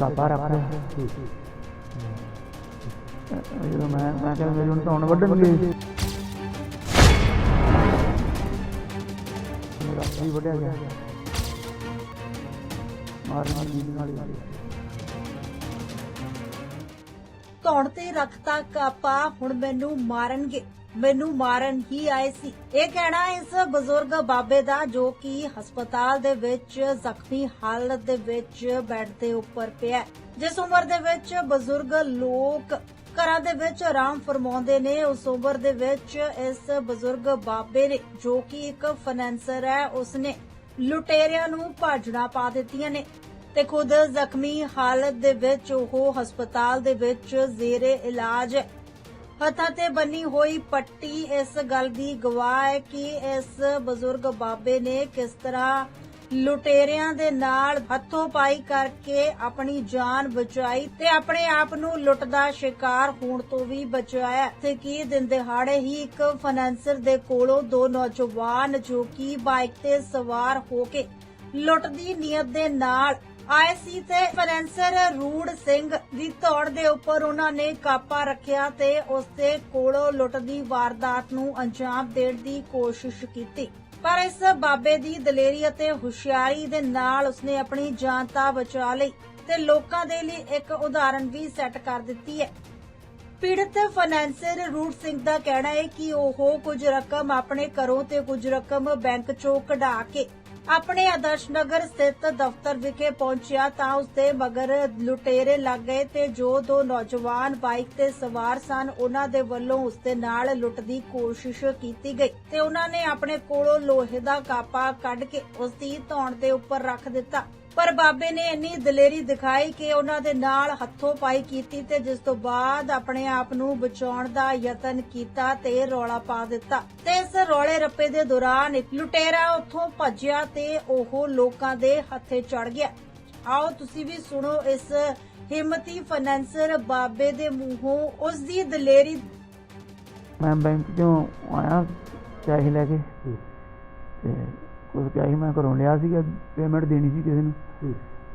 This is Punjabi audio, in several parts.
ਕਾਪਾ ਰੱਖ ਤੇ ਜਦੋਂ ਮੈਂ ਮੈਂ ਕਿਹਾ ਮੇਰੀ ਹੁਣ ਧੌਣ ਵੱਢਣਗੇ ਮੇਰਾ ਵੀ ਵੱਢਿਆ ਗਿਆ। ਮਾਰਨ ਦੀ ਨਾਲ ਹੀ। ਧੌਣ ਤੇ ਰੱਖਤਾ ਕਾਪਾ? ਹੁਣ ਮੈਨੂੰ ਮਾਰਨਗੇ। ਮੈਨੂੰ ਮਾਰਨ ਹੀ ਆਏ ਸੀ। ਇਹ ਕਹਿਣਾ ਇਸ ਬਜ਼ੁਰਗ ਬਾਬੇ ਦਾ ਜੋ ਕਿ ਹਸਪਤਾਲ ਦੇ ਵਿੱਚ ਜ਼ਖਮੀ ਹਾਲਤ ਦੇ ਵਿੱਚ ਬੈੱਡ ਦੇ ਉੱਪਰ ਪਿਆ ਜਿਸ ਉਮਰ ਦੇ ਵਿੱਚ ਬਜ਼ੁਰਗ ਲੋਕ ਘਰਾਂ ਦੇ ਵਿੱਚ ਆਰਾਮ ਫਰਮਾਉਂਦੇ ਨੇ, ਉਸ ਉਮਰ ਦੇ ਵਿੱਚ ਇਸ ਬਜ਼ੁਰਗ ਬਾਬੇ ਨੇ, ਜੋ ਕਿ ਇੱਕ ਫਾਈਨੈਂਸਰ ਹੈ, ਉਸਨੇ ਲੁਟੇਰਿਆਂ ਨੂੰ ਭਾਜਣਾ ਪਾ ਦਿੱਤੀਆਂ ਨੇ ਤੇ ਖੁਦ ਜ਼ਖਮੀ ਹਾਲਤ ਦੇ ਵਿੱਚ ਉਹ ਹਸਪਤਾਲ ਦੇ ਵਿੱਚ ਜ਼ੇਰੇ ਇਲਾਜ ਹੈ ਹੱਥਾਂ ਤੇ ਬੰਨੀ ਹੋਈ ਪੱਟੀ ਇਸ ਗੱਲ ਦੀ ਗਵਾਹ ਹੈ ਕਿ ਇਸ ਬਜ਼ੁਰਗ ਬਾਬੇ ਨੇ ਕਿਸ ਤਰ੍ਹਾਂ ਲੁਟੇਰਿਆਂ ਦੇ ਨਾਲ ਹੱਥੋਂ ਪਾਈ ਕਰਕੇ ਆਪਣੀ ਜਾਨ ਬਚਾਈ ਤੇ ਆਪਣੇ ਆਪ ਨੂੰ ਲੁੱਟ ਦਾ ਸ਼ਿਕਾਰ ਹੋਣ ਤੋਂ ਵੀ ਬਚਾਇਆ। ਤੇ ਕੀ ਦਿਨ ਦਿਹਾੜੇ ਹੀ ਇੱਕ ਫਾਈਨੈਂਸਰ ਦੇ ਕੋਲੋਂ ਦੋ ਨੌਜਵਾਨ ਜੋ ਕਿ ਬਾਈਕ ਤੇ ਸਵਾਰ ਹੋ ਕੇ ਲੁੱਟ ਦੀ ਨੀਅਤ ਦੇ ਨਾਲ ਆਏ ਸੀ ਤੇ ਫਾਈਨੈਂਸਰ ਰੂੜ ਸਿੰਘ ਦੀ ਧੌੜ ਦੇ ਉੱਪਰ ਉਹਨਾਂ ਨੇ ਕਾਪਾ ਰੱਖਿਆ ਤੇ ਉਸ ਦੇ ਕੋਲੋਂ ਲੁੱਟ ਦੀ ਵਾਰਦਾਤ ਨੂੰ ਅੰਜਾਮ ਦੇਣ ਦੀ ਕੋਸ਼ਿਸ਼ ਕੀਤੀ। ਪਰ ਇਸ ਬਾਬੇ ਦੀ ਦਲੇਰੀ ਅਤੇ ਹੁਸ਼ਿਆਰੀ ਦੇ ਨਾਲ ਉਸਨੇ ਆਪਣੀ ਜਾਨ ਤਾਂ ਬਚਾ ਲਈ ਤੇ ਲੋਕਾਂ ਦੇ ਲਈ ਇੱਕ ਉਦਾਹਰਣ ਵੀ ਸੈੱਟ ਕਰ ਦਿੱਤੀ ਹੈ। ਪੀੜਤ ਫਾਈਨੈਂਸਰ ਰੂਟ ਸਿੰਘ ਦਾ ਕਹਿਣਾ ਹੈ ਕਿ ਉਹ ਕੁਝ ਰਕਮ ਆਪਣੇ ਘਰੋਂ ਤੇ ਕੁਝ ਰਕਮ ਬੈਂਕ ਚੋਂ ਕਢਾ ਕੇ ਆਪਣੇ ਆਦਰਸ਼ ਨਗਰ ਸਥਿਤ ਦਫ਼ਤਰ ਵਿਖੇ ਪਹੁੰਚਿਆ ਤਾਂ ਉਸ ਦੇ ਮਗਰ ਲੁਟੇਰੇ ਲੱਗ ਗਏ ਤੇ ਜੋ ਦੋ ਨੌਜਵਾਨ ਬਾਈਕ ਤੇ ਸਵਾਰ ਸਨ, ਉਹਨਾਂ ਦੇ ਵੱਲੋਂ ਉਸਦੇ ਨਾਲ ਲੁੱਟ ਦੀ ਕੋਸ਼ਿਸ਼ ਕੀਤੀ ਗਈ ਤੇ ਉਹਨਾਂ ਨੇ ਆਪਣੇ ਕੋਲੋਂ ਲੋਹੇ ਦਾ ਕਾਪਾ ਕੱਢ ਕੇ ਉਸ ਦੀ ਧੌਣ ਦੇ ਉੱਪਰ ਰੱਖ ਦਿੱਤਾ। ਪਰ ਬਾਬੇ ਨੇ ਇੰਨੀ ਦਲੇਰੀ ਦਿਖਾਈ ਕਿ ਉਹਨਾਂ ਦੇ ਨਾਲ ਹੱਥੋਂ ਪਾਈ ਕੀਤੀ ਤੇ ਜਿਸ ਤੋਂ ਬਾਅਦ ਆਪਣੇ ਆਪ ਨੂੰ ਬਚਾਉਣ ਦਾ ਯਤਨ ਕੀਤਾ ਤੇ ਰੌਲਾ ਪਾ ਦਿੱਤਾ। ਤੇ ਇਸ ਰੌਲੇ ਰੱਪੇ ਦੇ ਦੌਰਾਨ ਇੱਕ ਲੁਟੇਰਾ ਉੱਥੋਂ ਭੱਜਿਆ ਤੇ ਉਹ ਲੋਕਾਂ ਦੇ ਹੱਥੇ ਚੜ ਗਿਆ। ਆਓ ਤੁਸੀਂ ਵੀ ਸੁਣੋ ਇਸ ਹਿੰਮਤੀ ਫਾਈਨੈਂਸਰ ਬਾਬੇ ਦੇ ਮੂੰਹੋਂ ਉਸ ਦੀ ਦਲੇਰੀ। ਮੈਂ ਬੈਂਕ ਚੋਂ ਆਇਆ ਪੈਸੇ ਲੈ ਕੇ। ਤੇ ਕੁਝ ਕੈਸ਼ ਮੈਂ ਘਰੋਂ ਲਿਆ ਸੀਗਾ ਪੇਮੈਂਟ ਦੇਣੀ ਸੀ ਕਿਸੇ ਨੂੰ।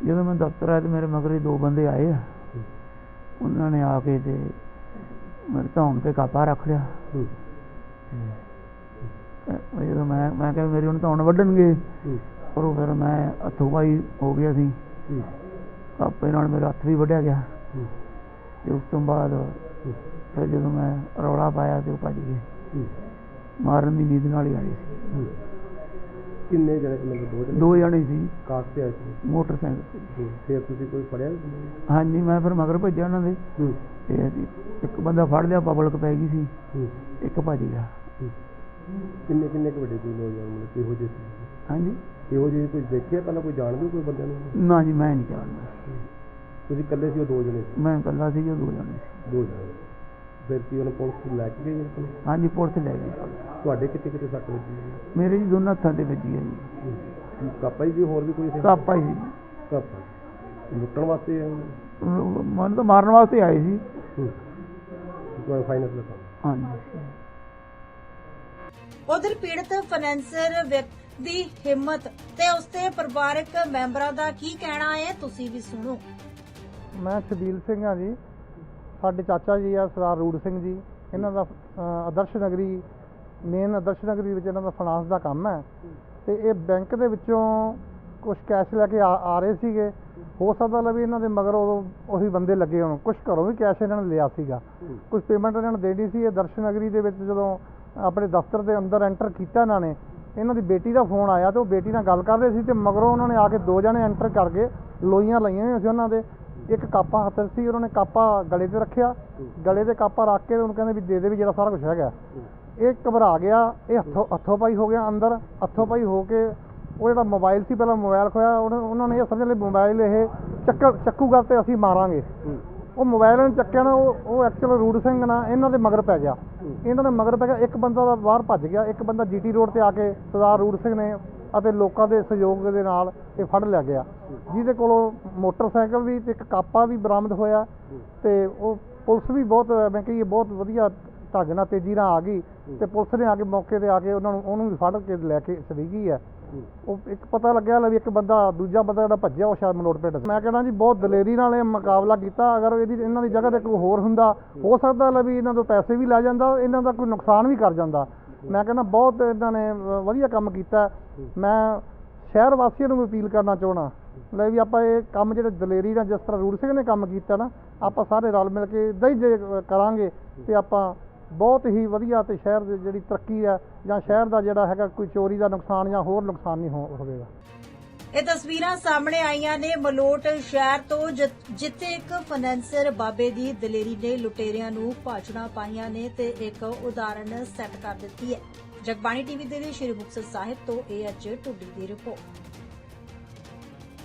ਜਦੋਂ ਮੈਂ ਦਫ਼ਤਰ ਆਇਆ ਤੇ ਮੇਰੇ ਮਗਰ ਹੀ ਦੋ ਬੰਦੇ ਆਏ ਆ। ਉਹਨਾਂ ਨੇ ਆ ਕੇ ਤੇ ਮੇਰੇ ਧੌਣ ਤੇ ਕਾਪਾ ਰੱਖ ਲਿਆ ਜਦੋਂ ਮੈਂ ਮੈਂ ਕਿਹਾ ਮੇਰੀ ਹੁਣ ਧੌਣ ਵੱਢਣਗੇ। ਪਰ ਉਹ ਫਿਰ ਮੈਂ ਹੱਥੋਂ ਪਾਈ ਹੋ ਗਿਆ ਸੀ। ਕਾਪੇ ਨਾਲ ਮੇਰਾ ਹੱਥ ਵੀ ਵੱਢਿਆ ਗਿਆ। ਤੇ ਉਸ ਤੋਂ ਬਾਅਦ। ਫਿਰ ਜਦੋਂ ਮੈਂ ਰੌਲਾ ਪਾਇਆ ਤੇ ਉਹ ਭੱਜ ਗਏ। ਮਾਰਨ ਦੀ ਨੀਂਦ ਨਾਲ ਹੀ ਆਏ ਸੀ। ਕਿੰਨੇ ਜਣੇ ਮਤਲਬ ਦੋ ਜਣੇ ਦੋ ਜਣੇ ਸੀ। ਕਾਰ ਤੇ ਆਏ ਸੀ? ਮੋਟਰਸਾਈਕਲ ਤੇ। ਫਿਰ ਤੁਸੀਂ ਕੋਈ ਫੜਿਆ ਹਾਂਜੀ ਮੈਂ ਫਿਰ ਮਗਰ ਭੱਜਿਆ ਉਹਨਾਂ ਦੇ। ਹੂੰ। ਤੇ ਅਸੀਂ ਇੱਕ ਬੰਦਾ ਫੜ ਲਿਆ ਪਬਲਿਕ ਪੈ ਗਈ ਸੀ। ਹੂੰ। ਇੱਕ ਭੱਜ ਗਿਆ। ਕਿੰਨੇ ਕਿੰਨੇ ਕੁ ਵੱਡੇ ਕੋਈ ਨੌਜਵਾਨ ਮਤਲਬ ਕਿਹੋ ਜਿਹੇ ਸੀ? ਹਾਂਜੀ। ਕਿਹੋ ਜਿਹੇ ਕੋਈ ਦੇਖਿਆ ਪਹਿਲਾਂ ਕੋਈ ਜਾਣਦੇ ਹੋ ਕੋਈ ਬੰਦਿਆਂ ਨੂੰ? ਨਾ ਜੀ ਮੈਂ ਨਹੀਂ ਜਾਣਦਾ। ਤੁਸੀਂ ਇਕੱਲੇ ਸੀ ਉਹ ਦੋ ਜਣੇ ਸੀ? ਮੈਂ ਇਕੱਲਾ ਸੀ ਉਹ ਦੋ ਜਣੇ ਸੀ। ਦੋ ਜਣੇ ਫਿਰ ਕੀ ਉਹਨੇ ਪੁਲਿਸ ਲੈ ਕੇ ਆਪਣੇ? ਹਾਂਜੀ ਪੁਲਿਸ ਲੈ ਗਈ ਤੁਹਾਡੇ ਕਿਤੇ ਕਿਤੇ ਸੱਟ ਵੱਜੀ ਹੈ? ਮੇਰੇ ਜੀ ਦੋਨਾਂ ਹੱਥਾਂ ਤੇ ਵੱਜੀ ਹੈ ਜੀ। ਹੂੰ। ਕੀ ਕਾਪਾ ਹੀ ਸੀ ਹੋਰ ਵੀ ਕੋਈ ਸੀ ਕਾਪਾ ਹੀ ਕਾਪਾ ਲੁੱਟਣ ਵਾਸਤੇ ਆਏ ਮਨ ਤਾਂ ਮਾਰਨ ਵਾਸਤੇ ਆਏ ਸੀ। ਹੂੰ। ਫਾਈਨੈਂਸ ਦਾ ਕੰਮ ਹਾਂਜੀ। ਉਧਰ ਪੀੜਤ ਫਾਈਨੈਂਸਰ ਵਿਅਕਤੀ ਦੀ ਹਿੰਮਤ ਤੇ ਉਸਦੇ ਪਰਿਵਾਰਕ ਮੈਂਬਰਾਂ ਦਾ ਕੀ ਕਹਿਣਾ ਹੈ ਤੁਸੀਂ ਵੀ ਸੁਣੋ। ਮੈਂ ਛਬੀਲ ਸਿੰਘ ਹਾਂ ਜੀ। ਸਾਡੇ ਚਾਚਾ ਜੀ ਆ ਸਰਦਾਰ ਰੂੜ ਸਿੰਘ ਜੀ। ਇਹਨਾਂ ਦਾ ਅ, ਆਦਰਸ਼ ਨਗਰੀ ਮੇਨ ਆਦਰਸ਼ ਨਗਰੀ ਵਿੱਚ ਇਹਨਾਂ ਦਾ ਫਾਈਨਾਂਸ ਦਾ ਕੰਮ ਹੈ। ਤੇ ਇਹ ਬੈਂਕ ਦੇ ਵਿੱਚੋਂ ਕੁਝ ਕੈਸ਼ ਲੈ ਕੇ ਆ ਆ ਰਹੇ ਸੀਗੇ। ਹੋ ਸਕਦਾ ਲੈ ਵੀ ਇਹਨਾਂ ਦੇ ਮਗਰ ਉਦੋਂ ਉਹੀ ਬੰਦੇ ਲੱਗੇ ਹੋਣ। ਕੁਝ ਘਰੋਂ ਵੀ ਕੈਸ਼ ਇਹਨਾਂ ਨੇ ਲਿਆ ਸੀਗਾ। ਕੁਝ ਪੇਮੈਂਟ ਇਹਨਾਂ ਨੇ ਦੇਣੀ ਸੀ। ਇਹ ਦਰਸ਼ਨ ਨਗਰੀ ਦੇ ਵਿੱਚ ਜਦੋਂ ਆਪਣੇ ਦਫ਼ਤਰ ਦੇ ਅੰਦਰ ਐਂਟਰ ਕੀਤਾ ਇਹਨਾਂ ਨੇ, ਇਹਨਾਂ ਦੀ ਬੇਟੀ ਦਾ ਫੋਨ ਆਇਆ ਤੇ ਉਹ ਬੇਟੀ ਨਾਲ ਗੱਲ ਕਰ ਰਹੇ ਸੀ ਤੇ ਮਗਰੋਂ ਉਹਨਾਂ ਨੇ ਆ ਕੇ ਦੋ ਜਣੇ ਐਂਟਰ ਕਰਕੇ ਲੋਈਆਂ ਲਈਆਂ ਹੋਈਆਂ ਸੀ ਉਹਨਾਂ ਦੇ। ਇੱਕ ਕਾਪਾ ਹੱਥ ਸੀ, ਉਹਨਾਂ ਨੇ ਕਾਪਾ ਗਲੇ ਤੇ ਰੱਖਿਆ। ਗਲੇ ਤੇ ਕਾਪਾ ਰੱਖ ਕੇ ਉਹਨੂੰ ਕਹਿੰਦੇ ਵੀ ਦੇ ਦੇ ਵੀ ਜਿਹੜਾ ਸਾਰਾ ਕੁਝ ਹੈਗਾ। ਇਹ ਘਬਰਾ ਗਿਆ ਇਹ ਹੱਥੋਂ ਹੱਥੋਂ ਪਾਈ ਹੋ ਗਿਆ ਅੰਦਰ ਹੱਥੋਂ ਪਾਈ ਹੋ ਕੇ ਉਹ ਜਿਹੜਾ ਮੋਬਾਈਲ ਸੀ ਪਹਿਲਾਂ ਮੋਬਾਈਲ ਖੋਇਆ ਉਹਨਾਂ ਨੇ ਇਹ ਸਮਝ ਲਿਆ ਮੋਬਾਈਲ ਇਹ ਚੱਕ ਚੱਕੂਗਾ ਤੇ ਅਸੀਂ ਮਾਰਾਂਗੇ। ਉਹ ਮੋਬਾਈਲ ਨੂੰ ਚੱਕਿਆ ਨਾ ਉਹ ਉਹ ਐਕਚੁਅਲ ਰੂੜ ਸਿੰਘ ਨਾ ਇਹਨਾਂ ਦੇ ਮਗਰ ਪੈ ਗਿਆ। ਇਹਨਾਂ ਦੇ ਮਗਰ ਪੈ ਗਿਆ ਇੱਕ ਬੰਦਾ ਦਾ ਬਾਹਰ ਭੱਜ ਗਿਆ ਇੱਕ ਬੰਦਾ ਜੀਟੀ ਰੋਡ ਤੇ ਆ ਕੇ ਸਰਦਾਰ ਰੂੜ ਸਿੰਘ ਨੇ ਅਤੇ ਲੋਕਾਂ ਦੇ ਸਹਿਯੋਗ ਦੇ ਨਾਲ ਇਹ ਫੜ ਲਿਆ ਗਿਆ। ਜਿਹਦੇ ਕੋਲੋਂ ਮੋਟਰਸਾਈਕਲ ਵੀ ਤੇ ਇੱਕ ਕਾਪਾ ਵੀ ਬਰਾਮਦ ਹੋਇਆ ਤੇ ਉਹ ਪੁਲਿਸ ਵੀ ਬਹੁਤ ਮੈਂ ਕਹੀਏ ਬਹੁਤ ਵਧੀਆ ਢੰਗ ਨਾਲ ਤੇਜ਼ੀ ਨਾਲ ਆ ਗਈ ਤੇ ਪੁਲਿਸ ਨੇ ਆ ਕੇ ਮੌਕੇ ਤੇ ਆ ਕੇ ਉਹਨਾਂ ਨੂੰ ਉਹਨੂੰ ਵੀ ਫੜ ਕੇ ਲੈ ਕੇ ਚਲੀ ਗਈ ਹੈ। ਉਹ ਇੱਕ ਪਤਾ ਲੱਗਿਆ ਲੈ ਵੀ ਇੱਕ ਬੰਦਾ ਦੂਜਾ ਬੰਦਾ ਜਿਹੜਾ ਭੱਜਿਆ ਉਹ ਸ਼ਾਇਦ ਮਲੋਟ ਪਿੰਡ ਮੈਂ ਕਹਿੰਦਾ ਜੀ ਬਹੁਤ ਦਲੇਰੀ ਨਾਲ ਇਹ ਮੁਕਾਬਲਾ ਕੀਤਾ। ਅਗਰ ਇਹਦੀ ਇਹਨਾਂ ਦੀ ਜਗ੍ਹਾ ਤੇ ਕੋਈ ਹੋਰ ਹੁੰਦਾ ਹੋ। ਸਕਦਾ ਲੈ ਵੀ ਇਹਨਾਂ ਤੋਂ ਪੈਸੇ ਵੀ ਲੈ ਜਾਂਦਾ ਇਹਨਾਂ ਦਾ ਕੋਈ ਨੁਕਸਾਨ ਵੀ ਕਰ ਜਾਂਦਾ। ਮੈਂ ਕਹਿੰਦਾ ਬਹੁਤ ਇਹਨਾਂ ਨੇ ਵਧੀਆ ਕੰਮ ਕੀਤਾ। ਮੈਂ ਸ਼ਹਿਰ ਵਾਸੀਆਂ ਨੂੰ ਵੀ ਅਪੀਲ ਕਰਨਾ ਚਾਹਣਾ ਲੈ ਵੀ ਆਪਾਂ ਇਹ ਕੰਮ ਜਿਹੜੇ ਦਲੇਰੀ ਨਾਲ ਜਿਸ ਤਰ੍ਹਾਂ ਰੂੜ ਸਿੰਘ ਨੇ ਕੰਮ ਕੀਤਾ ਨਾ ਆਪਾਂ ਸਾਰੇ ਰਲ ਮਿਲ ਕੇ ਇਦਾਂ ਹੀ ਜੇ ਕਰਾਂਗੇ ਤੇ ਆਪਾਂ ਬਹੁਤ ਹੀ ਵਧੀਆ ਤੇ ਸ਼ਹਿਰ ਦੀ ਜਿਹੜੀ ਤਰੱਕੀ ਆ ਜਾਂ ਸ਼ਹਿਰ ਦਾ ਜਿਹੜਾ ਹੈਗਾ ਕੋਈ ਚੋਰੀ ਦਾ ਨੁਕਸਾਨ ਜਾਂ ਹੋਰ ਨੁਕਸਾਨ ਨਹੀਂ ਹੋਵੇਗਾ। ਇਹ ਤਸਵੀਰਾਂ ਸਾਹਮਣੇ ਆਈਆਂ ਨੇ ਮਲੋਟ ਸ਼ਹਿਰ ਤੋਂ ਜਿ- ਜਿੱਥੇ ਇੱਕ ਫਾਈਨੈਂਸਰ ਬਾਬੇ ਦੀ ਦਲੇਰੀ ਨੇ ਲੁਟੇਰਿਆਂ ਨੂੰ ਭਾਜਣਾ ਪਾਈਆਂ ਨੇ ਤੇ ਇੱਕ ਉਦਾਹਰਣ ਸੈੱਟ ਕਰ ਦਿੱਤੀ ਹੈ। ਜਗਬਾਣੀ ਟੀਵੀ ਦੇ ਲਈ ਸ਼੍ਰੀ ਮੁਕਤਸਰ ਸਾਹਿਬ ਤੋਂ ਏ ਐਚ ਟੁੱਡੀ ਦੀ ਰਿਪੋਰਟ।